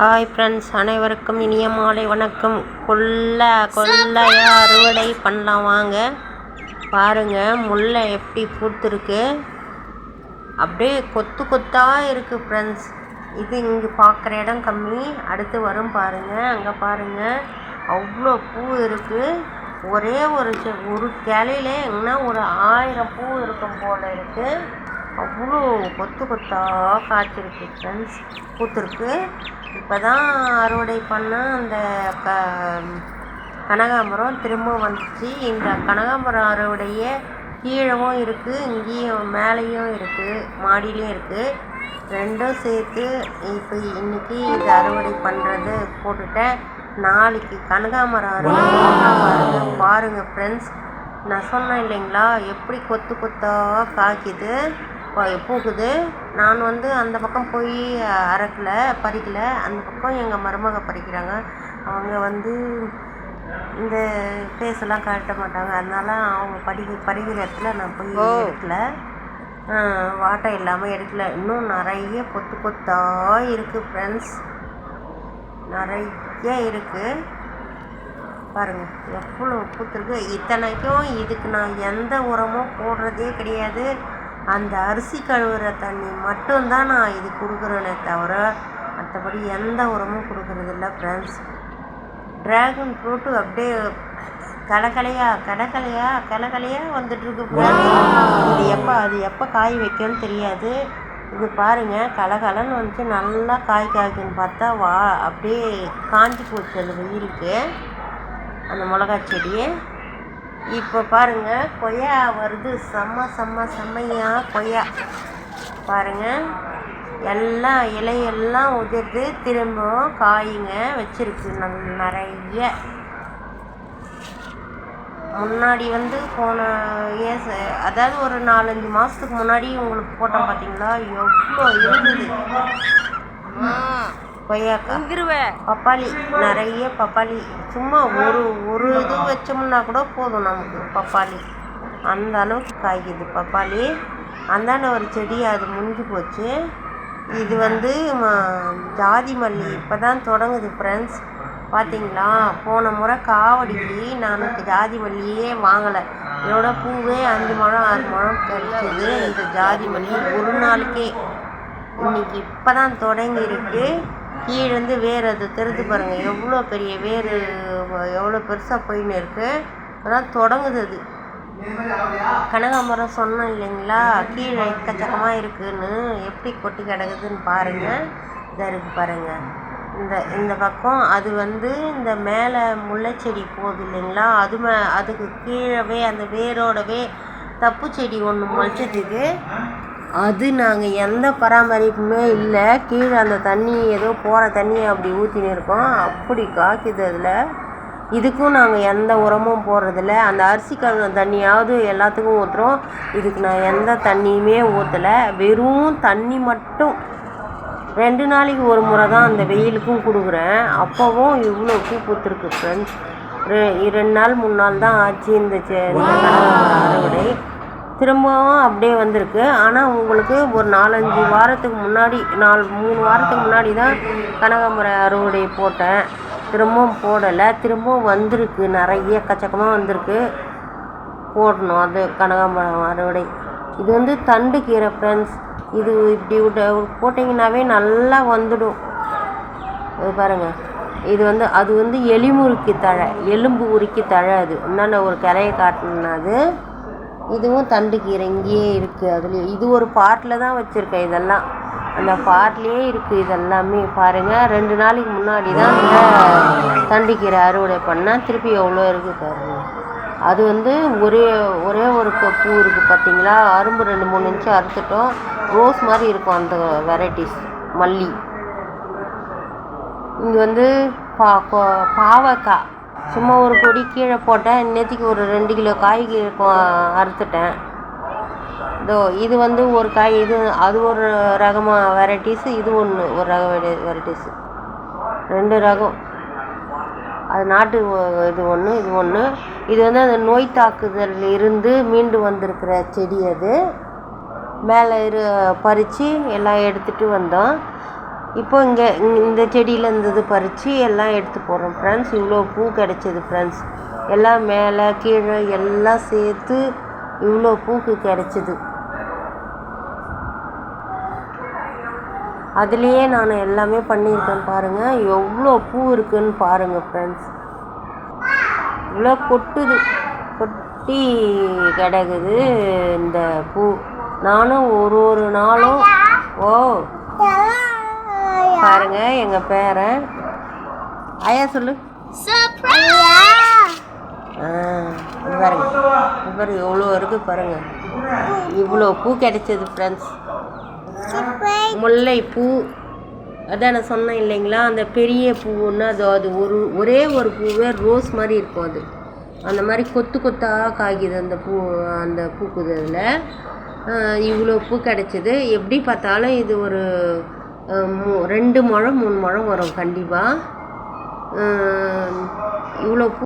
Hi friends அனைவருக்கும் இனிய மாலை வணக்கம். கொல்ல கொல்லையாக அறுவடை பண்ணலாம் வாங்க. பாருங்கள் முல்லை எப்படி பூத்துருக்கு. அப்படியே கொத்து கொத்தாக இருக்குது ஃப்ரெண்ட்ஸ் இது இங்கே பார்க்குற இடம் கம்மி. அடுத்து வரும் பாருங்கள் அங்கே பாருங்கள் அவ்வளோ பூ இருக்குது ஒரே ஒரு ஒரு கிளையில எங்கன்னா ஒரு ஆயிரம் பூ இருக்கும் போல இருக்குது அவ்வளோ கொத்து கொத்தாக காய்ச்சிருக்கு ஃப்ரெண்ட்ஸ் பூத்துருக்கு. இப்போ தான் அறுவடை பண்ண அந்த க கனகாம்பரம் திரும்ப வந்துச்சு. இந்த கனகாம்பரம் அறுவடையே கீழவும் இருக்குது இங்கேயும் மேலேயும் இருக்குது மாடியிலையும் இருக்குது ரெண்டும் சேர்த்து இப்போ இன்றைக்கி இது அறுவடை பண்ணுறது போட்டுட்டேன். நாளைக்கு கனகாமரம் அறுவடை பாருங்கள் ஃப்ரெண்ட்ஸ் நான் சொன்னேன் இல்லைங்களா எப்படி கொத்து கொத்தாக காய்க்குது? ப- பூக்குது நான் வந்து அந்த பக்கம் போய் அறக்கல பறிக்கல அந்த பக்கம் எங்கள் மருமக பறிக்கிறாங்க அவங்க வந்து இந்த ஃபேஸெல்லாம் காட்ட மாட்டாங்க. அதனால அவங்க படிக்க பறிக்கிற இடத்துல நான் போய் எடுக்கல. வாட்டை இல்லாமல் எடுக்கல. இன்னும் நிறைய கொத்து கொத்தா இருக்குது ஃப்ரெண்ட்ஸ் நிறைய இருக்குது பாருங்க எவ்வளோ பூத்துருக்கு. இத்தனைக்கும் இதுக்கு நான் எந்த உரமும் போடுறதே கிடையாது. அந்த அரிசி கழுவுற தண்ணி மட்டும்தான் நான் இது கொடுக்குறேனே தவிர மற்றபடி எந்த உரமும் கொடுக்கறதில்ல ஃப்ரெண்ட்ஸ் ட்ராகன் ஃப்ரூட்டு அப்படியே கலக்கலையா கலக்கலையா கலக்கலையா வந்துட்டு இருக்கு friends. இது எப்போ அது எப்போ காய் வைக்கும்னு தெரியாது. இது பாருங்க கலகலன்னு வந்துச்சு. நல்லா காய் காய்க்குன்னு பார்த்தா வா அப்படியே காஞ்சி போச்சு அந்த வெயிலுக்கு. அந்த மிளகா செடி இப்போ பாருங்க கொய்யா வருது. செம்ம செம்ம செம்மையா கொய்யா. பாருங்க. எல்லாம் இலையெல்லாம் உதிர்ந்து திரும்பவும் காய்ங்க வச்சிருக்கு. நல் நிறைய. முன்னாடி வந்து போன ஏஸ் அதாவது ஒரு நாலஞ்சு மாதத்துக்கு முன்னாடி உங்களுக்கு போட்டோம் பார்த்தீங்களா எவ்வளோ இருந்தது. கொய்யாக்காய் பப்பாளி நிறைய பப்பாளி. சும்மா ஒரு ஒரு இது வச்சோம்னா கூட போதும் நமக்கு பப்பாளி. அந்த அளவுக்கு காய்க்குது பப்பாளி. அந்தாண்ட ஒரு செடி அது முடிஞ்சு போச்சு. இது வந்து ஜாதி மல்லி. இப்போ தான் தொடங்குது ஃப்ரெண்ட்ஸ் பார்த்தீங்களா போன முறை காவடிக்கு நான் ஜாதி மல்லியே வாங்கலை. இதோட பூவே அஞ்சு முழம் ஆறு முழம் கிடைச்சது. இந்த ஜாதி மல்லி ஒரு நாளுக்கே. இன்னைக்கு இப்போ தான் தொடங்கி இருக்கு கீழேருந்து வேர் அது தெரிஞ்சு பாருங்கள் எவ்வளோ பெரிய வேர் எவ்வளோ பெருசாக போயின்னு இருக்குது அதான் தொடங்குது அது. கனகாமரம் சொன்னோம் இல்லைங்களா? கீழே எக்கச்சக்கமாக இருக்குதுன்னு எப்படி கொட்டி கிடக்குதுன்னு பாருங்கள் இதாக இருக்குது பாருங்கள் இந்த இந்த பக்கம் அது வந்து இந்த மேலே முல்லைச்செடி போகுது இல்லைங்களா? அது மே அதுக்கு கீழவே அந்த வேரோடவே தப்பு செடி ஒன்று முளைச்சதுக்கு அது நாங்கள் எந்த பராமரிப்புமே இல்லை. கீழே அந்த தண்ணி ஏதோ போகிற தண்ணியை அப்படி ஊற்றின்னு இருக்கோம். அப்படி காய்க்குது அதில். இதுக்கும் நாங்கள் எந்த உரமும் போடுறதில்ல. அந்த அரிசி கழுவின தண்ணியாவது எல்லாத்துக்கும் ஊற்றுறோம் இதுக்கு நான் எந்த தண்ணியுமே ஊற்றலை வெறும் தண்ணி மட்டும். ரெண்டு நாளைக்கு ஒரு முறை தான் அந்த வெயிலுக்கும் கொடுக்குறேன். அப்போவும் இவ்வளோ பூ பூத்துருக்கு ஃப்ரெண்ட்ஸ் ரெண்டு நாள் மூணு நாள் தான் ஆச்சு இந்த அறுவடை திரும்பவும் அப்படியே வந்திருக்கு. ஆனால் உங்களுக்கு ஒரு நாலஞ்சு வாரத்துக்கு முன்னாடி நாலு மூணு வாரத்துக்கு முன்னாடி தான் கனகாம்பரம் அறுவடை போட்டேன். திரும்பவும் போடலை. திரும்பவும் வந்திருக்கு. நிறைய எக்கச்சக்கமாக வந்திருக்கு. போடணும். அது கனகாம்பரம் அறுவடை. இது வந்து தண்டு கீரை ஃப்ரெண்ட்ஸ் இது இப்படி விட்டு போட்டிங்கனாவே நல்லா வந்துடும். இது பாருங்கள் இது வந்து அது வந்து எலிமுறுக்கி தழை. எலும்பு உருக்கி தழை அது. என்னென்ன ஒரு கிளையை காட்டினா அது இதுவும் தண்டு கீரை இங்கேயே இருக்குது அதுலேயே. இது ஒரு பாட்டில் தான் வச்சுருக்கேன் இதெல்லாம். அந்த பாட்டிலே இருக்குது இதெல்லாமே. பாருங்கள் ரெண்டு நாளைக்கு முன்னாடி தான் இந்த தண்டுக்கீரை அறுவடை பண்ணால் திருப்பி எவ்வளோ இருக்குது பாருங்க. அது வந்து ஒரே ஒரே ஒரு பூ இருக்குது பார்த்தீங்களா அரும்பு ரெண்டு மூணு இன்ச்சு அறுத்துட்டோம். ரோஸ் மாதிரி இருக்கும் அந்த வெரைட்டிஸ். மல்லி. இங்கே வந்து பா பாவக்காய். சும்மா ஒரு கொடி கீழே போட்டேன். இன்னத்துக்கு ஒரு ரெண்டு கிலோ காய் அறுத்துட்டேன். இதோ இது வந்து ஒரு காய் இது அது ஒரு ரகமாக வெரைட்டிஸு இது ஒன்று ஒரு ரக வெரைட்டிஸு ரெண்டு ரகம். அது நாட்டு இது ஒன்று இது ஒன்று இது வந்து அந்த நோய் தாக்குதல் இருந்து மீண்டு வந்திருக்கிற செடி அது. மேலே இரு பறித்து எல்லாம் எடுத்துகிட்டு வந்தோம். இப்போ இங்கே இந்த செடியில் இருந்தது பறித்து எல்லாம் எடுத்து போடுறோம் ஃப்ரெண்ட்ஸ் இவ்வளோ பூ கிடச்சிது ஃப்ரெண்ட்ஸ் எல்லாம் மேலே கீழே எல்லாம் சேர்த்து இவ்வளோ பூக்கு கிடச்சிது. அதுலேயே நான் எல்லாமே பண்ணியிருக்கேன் பாருங்கள் எவ்வளோ பூ இருக்குன்னு பாருங்கள் ஃப்ரெண்ட்ஸ் இவ்வளோ கொட்டுது. கொட்டி கிடக்குது இந்த பூ. நானும் ஒரு ஒரு நாளும் ஓ பாருங்க எங்கள் பேரன். ஆயா சொல்லு. இது பாருங்க. பாருங்க இவ்வளோ இருக்கு பாருங்க. இவ்வளோ பூ கிடைச்சது ஃப்ரெண்ட்ஸ் முல்லை பூ அதான் நான் சொன்னேன் இல்லைங்களா அந்த பெரிய பூன்னா அது அது ஒரு ஒரே ஒரு பூவே ரோஸ் மாதிரி இருக்கும் அது. அந்த மாதிரி கொத்து கொத்தாக காய்க்குது அந்த பூ அந்த பூக்குது அதில் இவ்வளோ பூ கிடச்சிது. எப்படி பார்த்தாலும் இது ஒரு ரெண்டு முழம் மூணு முழம் வரும் கண்டிப்பாக இவ்வளோ பூ